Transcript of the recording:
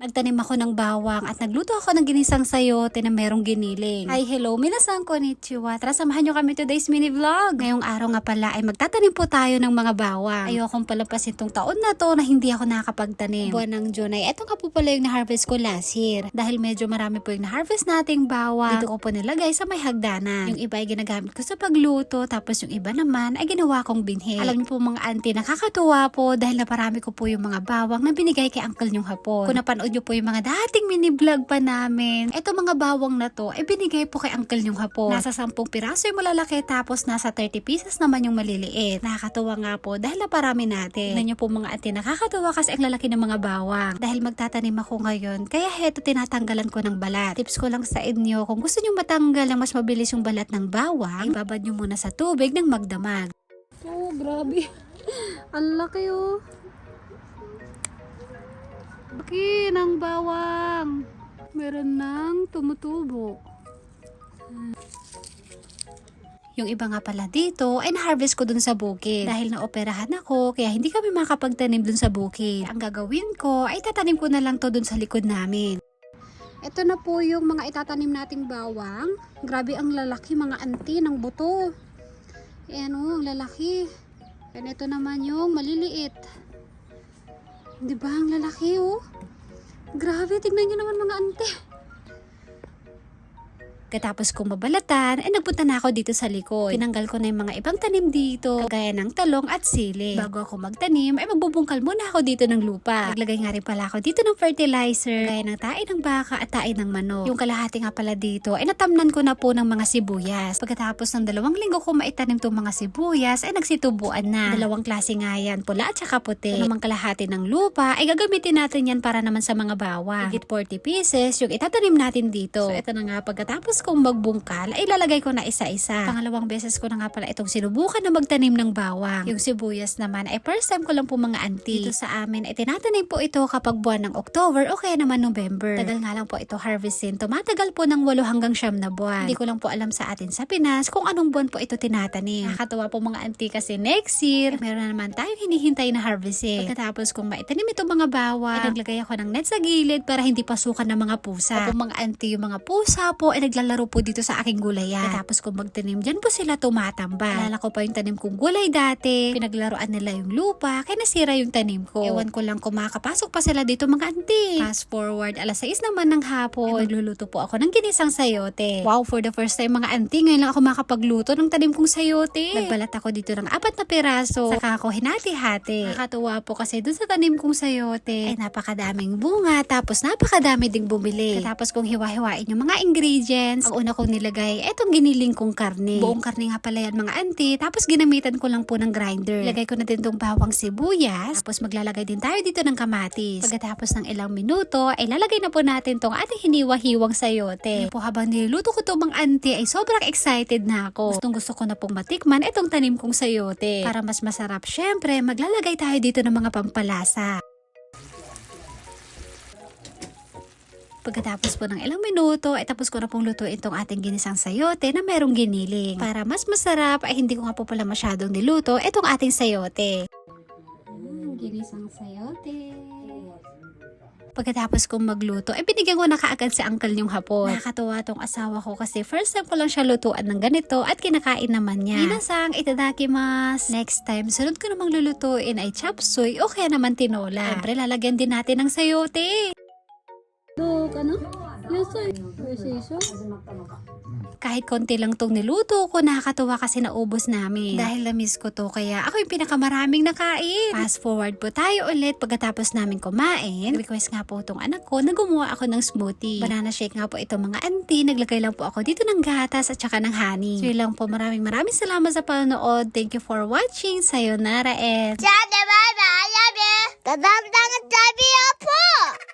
Nagtanim ako ng bawang at nagluto ako ng ginisang sayote na merong giniling. Hi, hello, minasan konnichiwa. Tara, samahan nyo kami today's mini vlog. Ngayong araw nga pala ay magtatanim po tayo ng mga bawang. Ayokong palampasin tong taon na to na hindi ako nakakapagtanim. Buwan ng June ay eto nga po pala yung na-harvest ko last year. Dahil medyo marami po yung na-harvest nating bawang. Dito ko po nilagay sa may hagdanan. Yung iba ay ginagamit ko sa pagluto, tapos yung iba naman ay ginawa kong binhi. Alam niyo po mga auntie, nakakatuwa po dahil naparami ko po yung mga bawang na binigay kay uncle yung hapon. Kung napanood niyo po yung mga dating mini vlog pa namin, eto mga bawang na to ay binigay po kay uncle yung hapon. Nasa 10 piraso yung malalaki tapos nasa 30 pieces naman yung maliliit. Nakakatuwa nga po dahil naparami natin. Tignan po mga auntie, nakakatuwa kasi ang lalaki ng mga bawang. Dahil magtatanim ako ngayon, kaya heto tinatanggalan ko ng balat. Tips ko lang sa inyo, kung gusto niyo matanggal ng mas mabilis yung balat ng bawang, ibabad niyo muna sa tubig ng magdamag. Oh, grabe. Ang laki oh. Laki ng bawang. Meron nang tumutubo. Yung iba nga pala dito ay na-harvest ko dun sa bukid. Dahil naoperahan ako, kaya hindi kami makapagtanim dun sa bukid. Ang gagawin ko ay tatanim ko na lang to dun sa likod namin. Ito na po yung mga itatanim nating bawang. Grabe ang lalaki mga anti ng buto. Ayan o, ang lalaki. And ito naman yung maliliit. Di ba ang lalaki oh? Grabe, tignan nyo naman mga ante. Katapos kong mabalatan, ay nagpunta na ako dito sa likod. Tinanggal ko na yung mga ibang tanim dito, kagaya ng talong at sili. Bago ako magtanim, ay magbubungkal muna ako dito ng lupa. Naglagay nga rin pala ako dito ng fertilizer, gaya ng tae ng baka at tae ng manok. Yung kalahati nga pala dito, ay natamnan ko na po ng mga sibuyas. Pagkatapos ng dalawang linggo ko maitanim tong mga sibuyas, ay nagsitubuan na. Dalawang klase nga yan, pula at saka puti. Yung namang kalahati ng lupa, ay gagamitin natin yan para naman sa mga bawang. Higit 40 pieces, yung itatanim natin dito. So, ito na nga, pagkatapos kong magbungkal, ay ilalagay ko na isa-isa. Pangalawang beses ko na nga pala itong sinubukan na magtanim ng bawang. Yung sibuyas naman, ay first time ko lang po mga auntie. Dito sa amin, ay tinatanim po ito kapag buwan ng October o kaya naman November. Tagal nga lang po ito harvestin. Tumatagal po ng 8 hanggang siyam na buwan. Hindi ko lang po alam sa atin sa Pinas kung anong buwan po ito tinatanim. Nakakatawa po mga auntie kasi next year, meron na naman tayong hinihintay na harvesting. Pagkatapos kung maitanim itong mga bawang, ay naglagay ako ng net sa gilid para hindi pasukan ng mga pusa. Opo mga auntie, yung mga pusa po ay naglalaro po dito sa aking gulayan. Tapos kung magtanim, dyan po sila tumatambal. Alala ko pa yung tanim kong gulay dati. Pinaglaruan nila yung lupa, kaya nasira yung tanim ko. Ewan ko lang kung makakapasok pa sila dito mga auntie. Fast forward, alas 6 naman ng hapon. Ay, magluluto po ako ng ginisang sayote. Wow, for the first time mga auntie, ngayon lang ako makapagluto ng tanim kong sayote. Nagbalat ako dito ng apat na piraso. Saka ako hinati-hati. Nakakatuwa po kasi dun sa tanim kong sayote, ay napakadaming bunga, tapos napakadami ding bumili. Tapos kung hiwa-hiwain yung mga ingredients, ang una kong nilagay, etong giniling kong karne. Buong karne nga pala yan mga auntie, tapos ginamitan ko lang po ng grinder. Lagay ko na din tong bawang sibuyas, tapos maglalagay din tayo dito ng kamatis. Pagkatapos ng ilang minuto, ay lalagay na po natin tong ating hiniwa-hiwang sayote. Ngayon po habang niluluto ko to mga auntie, ay sobrang excited na ako. Gustong gusto ko na pong matikman itong tanim kong sayote. Para mas masarap, syempre, maglalagay tayo dito ng mga pampalasa. Pagkatapos po ng ilang minuto, ay tapos ko na pong lutuin itong ating ginisang sayote na merong giniling. Para mas masarap, ay hindi ko nga po pala masyadong niluto itong ating sayote. Mm, ginisang sayote. Pagkatapos kong magluto, ay binigyan ko na kaagad si uncle yung hapon. Nakakatuwa tong asawa ko kasi first time ko lang siya lutuan ng ganito at kinakain naman niya. Minasang itadakimasu. Next time, sunod ko namang lulutuin ay chop suey o kaya naman tinola. Siyempre, lalagyan din natin ng sayote ka na? Yes, sir. Precision? Kahit konti lang tong niluto ko, nakakatuwa kasi naubos namin. Dahil na-miss ko to, kaya ako yung pinakamaraming nakain. Fast forward po tayo ulit pagkatapos namin kumain. Request nga po tong anak ko na gumawa ako ng smoothie. Banana shake nga po ito mga auntie. Naglagay lang po ako dito ng gatas at saka ng honey. So lang po, maraming maraming salamat sa panonood. Thank you for watching. Sayonara and... Dadamdangan sabi po!